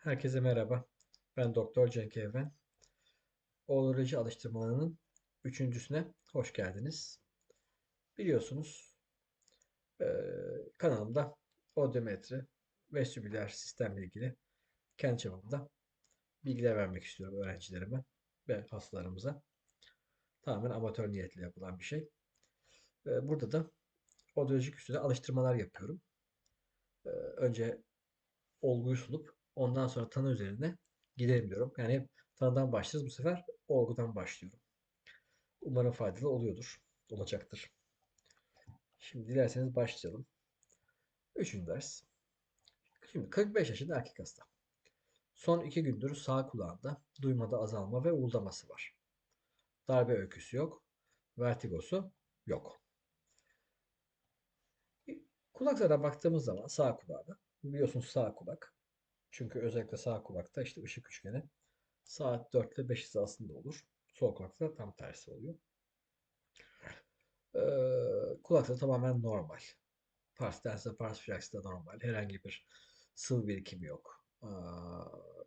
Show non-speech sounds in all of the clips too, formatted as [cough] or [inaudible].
Herkese merhaba. Ben Doktor Cenk Evren. Oğloloji alıştırmalarının üçüncüsüne hoş geldiniz. Biliyorsunuz eee, kanalımda odometri, vestibüler sistemle ilgili kendi çapımda bilgiler vermek istiyorum öğrencilerime ve hastalarımıza. Tamamen amatör niyetle yapılan bir şey. Eee, Burada da odontolojik üstüne alıştırmalar yapıyorum. Eee, Önce olguyu sunup ondan sonra tanı üzerine gidelim diyorum. Yani hep tanıdan başlarız. Bu sefer olgudan başlıyorum. Umarım faydalı oluyordur. Olacaktır. Şimdi dilerseniz başlayalım. Üçüncü ders. Şimdi 45 yaşında erkek hasta. Son iki gündür sağ kulağında duymada azalma ve uğuldaması var. Darbe öyküsü yok. Vertigosu yok. Kulaklara baktığımız zaman sağ kulağda biliyorsunuz sağ kulak. Çünkü özellikle sağ kulakta işte ışık üçgeni saat 4 ile 5 hizasında olur. Sol kulakta tam tersi oluyor. Ee, kulakta tamamen normal. Pars dense pars de normal. Herhangi bir sıvı birikimi yok. Ee,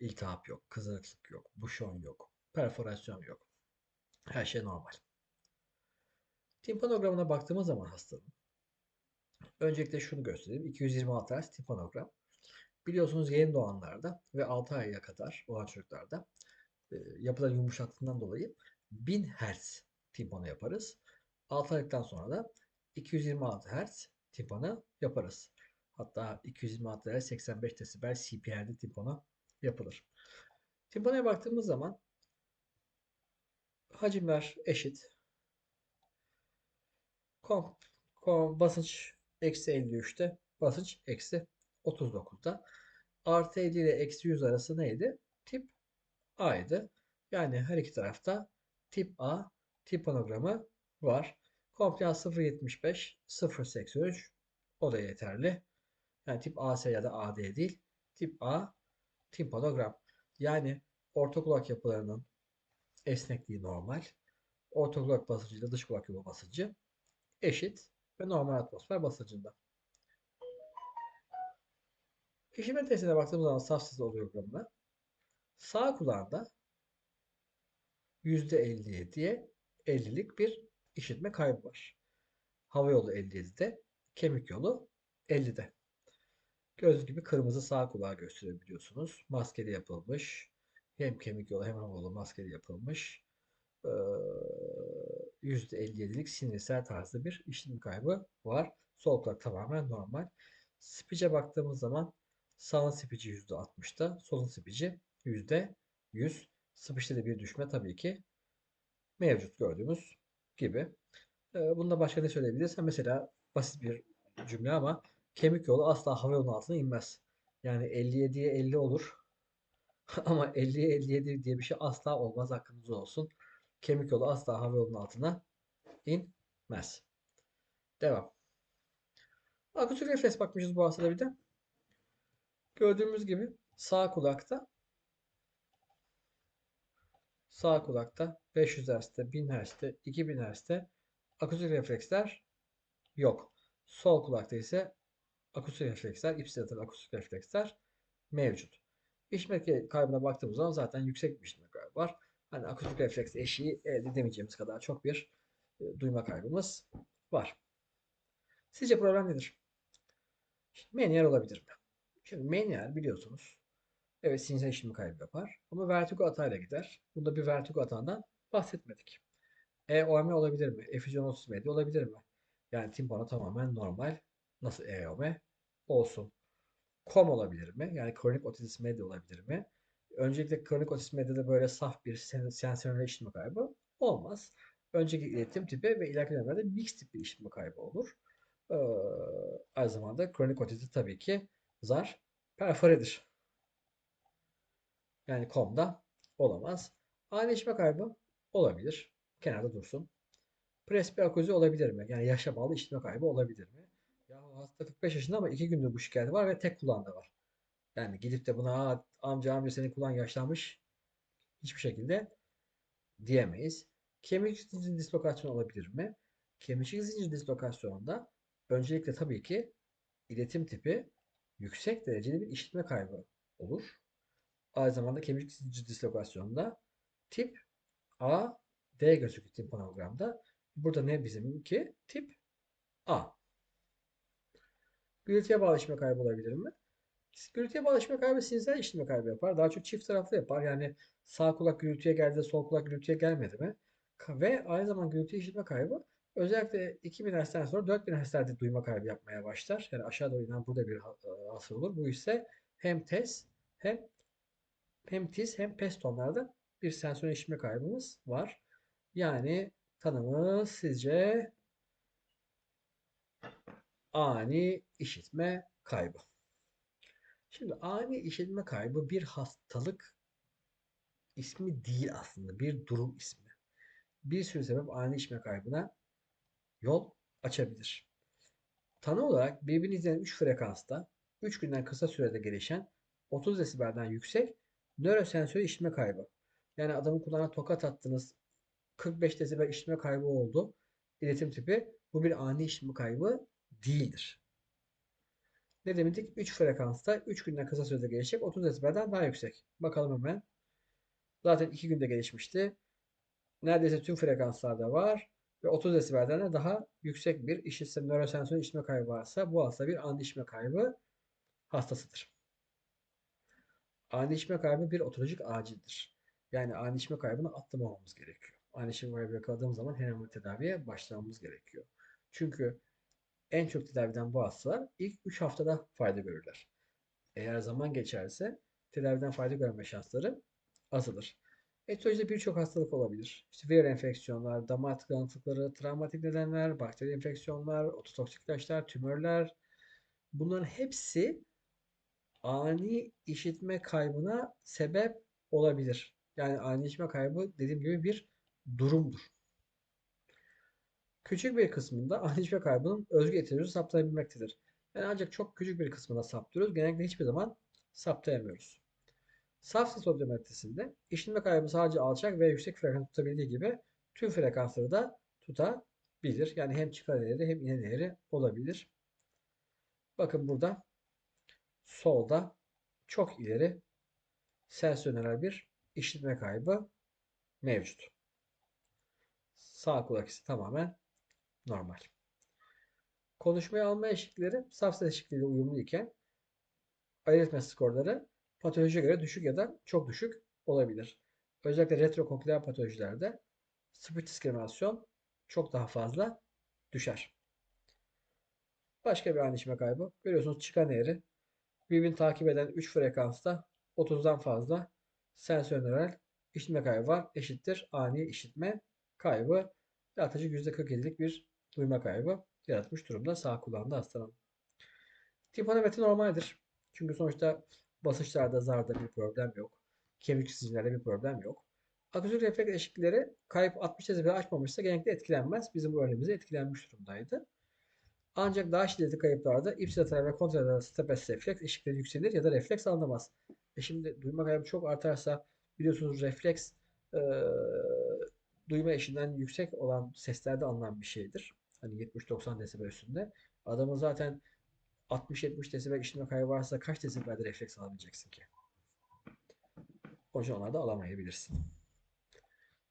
iltihap yok. Kızarıklık yok. Buşon yok. Perforasyon yok. Her şey normal. Timpanogramına baktığımız zaman hastanın öncelikle şunu göstereyim. 226 Hz timpanogram. Biliyorsunuz yeni doğanlarda ve 6 aya kadar olan çocuklarda e, yapılan yumuşaklığından dolayı 1000 Hz timpano yaparız. 6 aylıktan sonra da 226 Hz timpano yaparız. Hatta 226 Hz 85 desibel CPR'de timpano yapılır. Timpanoya baktığımız zaman hacimler eşit. Kom, kom, basınç eksi 53'te, basınç eksi 39'da. Artı 50 ile eksi 100 arası neydi? Tip A'ydı. Yani her iki tarafta tip A tipanogramı var. Komplans 0.75, 0.83 o da yeterli. Yani tip AS ya da AD değil. Tip A timpanogram. Yani orta kulak yapılarının esnekliği normal. Orta kulak basıncı ile dış kulak yolu basıncı eşit ve normal atmosfer basıncında. İşitme testine baktığımız zaman saf ses odoyogramına sağ kulağında %57'ye 50'lik bir işitme kaybı var. Hava yolu 57'de, kemik yolu 50'de. Gördüğünüz gibi kırmızı sağ kulağı gösterebiliyorsunuz. Maskeli yapılmış. Hem kemik yolu hem hava yolu maskeli yapılmış. Ee, %57'lik sinirsel tarzda bir işitme kaybı var. Sol kulak tamamen normal. Speech'e baktığımız zaman sağın speech'i %60'da, solun speech'i %100. Speech'te de bir düşme tabii ki mevcut gördüğümüz gibi. Ee, bunda başka ne söyleyebiliriz? Ha, Mesela basit bir cümle ama kemik yolu asla hava yolunun altına inmez. Yani 57'ye 50 olur. [laughs] Ama 50'ye 57 diye bir şey asla olmaz aklınızda olsun. Kemik yolu asla hava yolunun altına inmez. Devam. Akustik refleks bakmışız bu hastada bir de. Gördüğümüz gibi sağ kulakta sağ kulakta 500 Hz'de, 1000 Hz'de, 2000 Hz'de akustik refleksler yok. Sol kulakta ise akustik refleksler, ipsilateral akustik refleksler mevcut. İşitme kaybına baktığımız zaman zaten yüksek bir işitme kaybı var. Hani akustik refleks eşiği elde edemeyeceğimiz kadar çok bir e, duyma kaybımız var. Sizce problem nedir? Meniyer olabilir mi? Şimdi meniyer biliyorsunuz. Evet sinüzel işlemi kaybı yapar. Ama vertigo atağıyla gider. Bunda bir vertigo atağından bahsetmedik. EOM olabilir mi? Efüzyon otizm medya olabilir mi? Yani timpano tamamen normal. Nasıl EOM olsun? KOM olabilir mi? Yani kronik otizm medya olabilir mi? Öncelikle kronik otizm medyada böyle saf bir sen- sensörel işitme kaybı olmaz. Önceki iletim tipi ve ileriki dönemlerde mix tip bir işitme kaybı olur. Ee, aynı zamanda kronik otizm tabii ki zar perforedir. Yani komda olamaz. Ani işitme kaybı olabilir. Kenarda dursun. Presbiakozi olabilir mi? Yani yaşa bağlı işitme kaybı olabilir mi? Ya hasta 45 yaşında ama 2 gündür bu şikayeti var ve tek kulağında var. Yani gidip de buna "Aa, amca amca senin kulağın yaşlanmış hiçbir şekilde diyemeyiz. Kemik zincir dislokasyonu olabilir mi? Kemik zincir dislokasyonunda öncelikle tabii ki iletim tipi yüksek dereceli bir işitme kaybı olur. Aynı zamanda kemik dislokasyonunda tip A, D gözüküyor timpanogramda. Burada ne bizimki? Tip A. Gürültüye bağlı işleme kaybı olabilir mi? Gürültüye bağlı işleme kaybı sinüzler işleme kaybı yapar. Daha çok çift taraflı yapar. Yani sağ kulak gürültüye geldi, sol kulak gürültüye gelmedi mi? Ve aynı zamanda gürültü işitme kaybı özellikle 2000 Hz'den sonra 4000 Hz'lerde duyma kaybı yapmaya başlar. Yani aşağı doğru inen burada bir hasıl olur. Bu ise hem tez hem hem tiz hem pes tonlarda bir sensör işitme kaybımız var. Yani tanımı sizce ani işitme kaybı. Şimdi ani işitme kaybı bir hastalık ismi değil aslında. Bir durum ismi. Bir sürü sebep ani işitme kaybına yol açabilir. Tanı olarak birbirini izleyen 3 frekansta 3 günden kısa sürede gelişen 30 desibelden yüksek nörosensör işitme kaybı. Yani adamın kulağına tokat attınız 45 desibel işitme kaybı oldu. İletim tipi bu bir ani işitme kaybı değildir. Ne demiştik? 3 frekansta 3 günden kısa sürede gelişecek 30 desibelden daha yüksek. Bakalım hemen. Zaten 2 günde gelişmişti. Neredeyse tüm frekanslarda var ve 30 desibelden de daha yüksek bir işitsel nörosensör işitme kaybı varsa bu hasta bir ani işitme kaybı hastasıdır. Ani işitme kaybı bir otolojik acildir. Yani ani işitme kaybını atlamamamız gerekiyor. Ani işitme kaybı yakaladığımız zaman hemen tedaviye başlamamız gerekiyor. Çünkü en çok tedaviden bu hastalar ilk 3 haftada fayda görürler. Eğer zaman geçerse tedaviden fayda görme şansları azalır. Etolojide birçok hastalık olabilir. İşte viral enfeksiyonlar, damar tıkanıklıkları, travmatik nedenler, bakteri enfeksiyonlar, ototoksik ilaçlar, tümörler. Bunların hepsi ani işitme kaybına sebep olabilir. Yani ani işitme kaybı dediğim gibi bir durumdur. Küçük bir kısmında ani işitme kaybının özgü etioloji saptayabilmektedir. Yani ancak çok küçük bir kısmında saptıyoruz. Genellikle hiçbir zaman saptayamıyoruz. Saf ses odometrisinde işitme kaybı sadece alçak ve yüksek frekans tutabildiği gibi tüm frekansları da tutabilir. Yani hem çıkan değeri hem inen değeri olabilir. Bakın burada solda çok ileri sensörel bir işitme kaybı mevcut. Sağ kulak ise tamamen normal. Konuşmayı alma eşikleri saf ses eşikliğiyle uyumlu iken aritme skorları patolojiye göre düşük ya da çok düşük olabilir. Özellikle retrokokleer patolojilerde speech diskriminasyon çok daha fazla düşer. Başka bir anlaşma kaybı. Görüyorsunuz çıkan eğri birbirini takip eden 3 frekansta 30'dan fazla sensörel işitme kaybı var. Eşittir ani işitme kaybı. Yaklaşık %47'lik bir duyma kaybı yaratmış durumda sağ kulağında hastanın. Timpanometri normaldir. Çünkü sonuçta basınçlarda zarda bir problem yok. Kemik çizimlerde bir problem yok. Akustik refleks eşikleri kayıp 60 desibel açmamışsa genellikle etkilenmez. Bizim bu örneğimizde etkilenmiş durumdaydı. Ancak daha şiddetli kayıplarda ipsilateral ve kontralateral stapes refleks eşikleri yükselir ya da refleks alınamaz. E şimdi duyma kaybı çok artarsa biliyorsunuz refleks e, duyma eşiğinden yüksek olan seslerde alınan bir şeydir. Hani 70-90 desibel üstünde. Adamın zaten 60-70 desibel işitme kaybı varsa kaç desibelde refleks alabileceksin ki? O yüzden onlarda alamayabilirsin.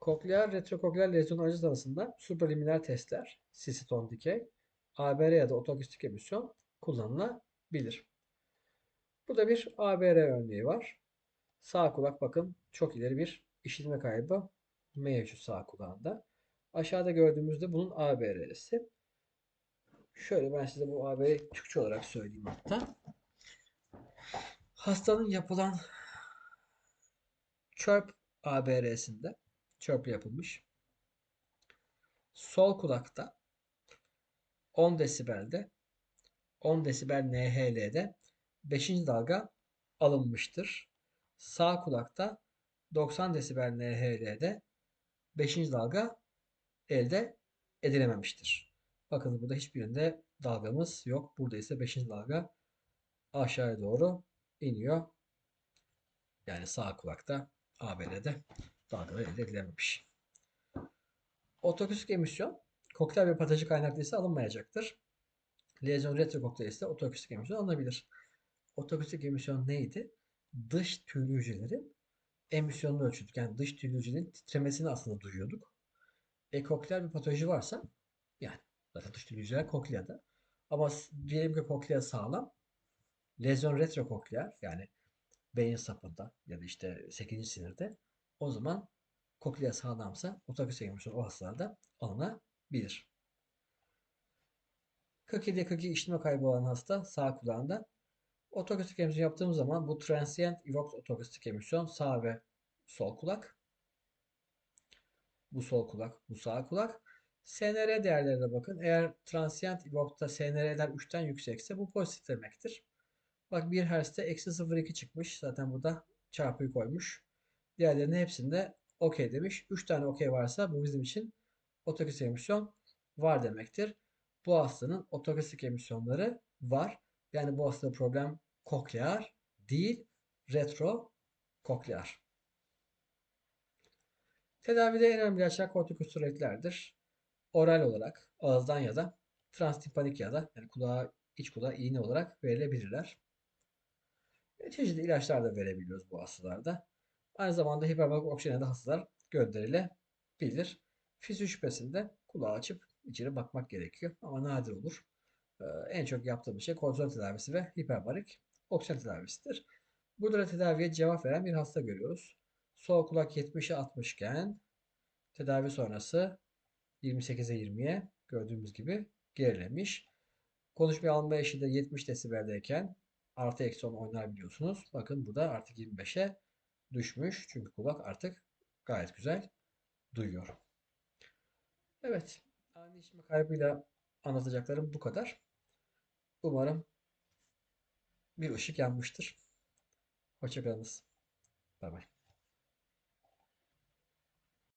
Kokleer, retrokokleer lezyon aracı tanısında supraliminal testler, sisiton dikey, ABR ya da otoakustik emisyon kullanılabilir. Burada bir ABR örneği var. Sağ kulak bakın çok ileri bir işitme kaybı mevcut sağ kulağında. Aşağıda gördüğümüzde bunun ABR'si. Şöyle ben size bu AB'yi Türkçe olarak söyleyeyim hatta. Hastanın yapılan çöp ABR'sinde çöp yapılmış. Sol kulakta 10 desibelde 10 desibel NHL'de 5. dalga alınmıştır. Sağ kulakta 90 desibel NHL'de 5. dalga elde edilememiştir. Bakın burada hiçbirinde dalgamız yok. Burada ise 5. dalga aşağıya doğru iniyor. Yani sağ kulakta ABR'de dalgalar elde edilememiş. Otoakustik emisyon koktel ve patoloji kaynaklı ise alınmayacaktır. Lezyon retrokoktel ise otoakustik emisyon alınabilir. Otoakustik emisyon neydi? dış tüylü hücrelerin emisyonunu ölçüyorduk. Yani dış tüylü hücrelerin titremesini aslında duyuyorduk. E kokleer bir patoloji varsa yani zaten dış tüylü hücreler kokleada. Ama diyelim ki koklea sağlam. Lezyon retrokokleer yani beyin sapında ya da işte 8. sinirde o zaman koklea sağlamsa otoakustik emisyon o hastalarda alınabilir. 47'ye 42 işitme kaybı olan hasta sağ kulağında otoakustik emisyon yaptığımız zaman bu transient evoked otoakustik emisyon sağ ve sol kulak. Bu sol kulak, bu sağ kulak. SNR değerlerine bakın. Eğer transient evoked'da SNR'ler 3'ten yüksekse bu pozitif demektir. Bak 1 Hz'de eksi 0,2 çıkmış. Zaten burada çarpıyı koymuş. Diğerlerinin hepsinde okey demiş. 3 tane okey varsa bu bizim için otoakustik emisyon var demektir. Bu hastanın otoakustik emisyonları var. Yani bu hastada problem koklear değil retro koklear. Tedavide en önemli ilaçlar kortikosteroidlerdir. Oral olarak ağızdan ya da transtimpanik ya da yani kulağa iç kulağa iğne olarak verilebilirler. E, çeşitli ilaçlar da verebiliyoruz bu hastalarda. Aynı zamanda hiperbarik oksijene de hastalar gönderilebilir. Fizyo şüphesinde kulağı açıp içeri bakmak gerekiyor ama nadir olur. Ee, en çok yaptığımız şey kortizon tedavisi ve hiperbarik oksijen tedavisidir. Burada da tedaviye cevap veren bir hasta görüyoruz. Sol kulak 70'e 60 iken tedavi sonrası 28'e 20'ye gördüğümüz gibi gerilemiş. Konuşma alma eşiği de 70 desibeldeyken artı eksi 10 oynar biliyorsunuz. Bakın burada artık 25'e düşmüş. Çünkü kulak artık gayet güzel duyuyor. Evet. Ani işitme kaybıyla anlatacaklarım bu kadar. Umarım bir ışık yanmıştır. Hoşçakalınız. Bay bay.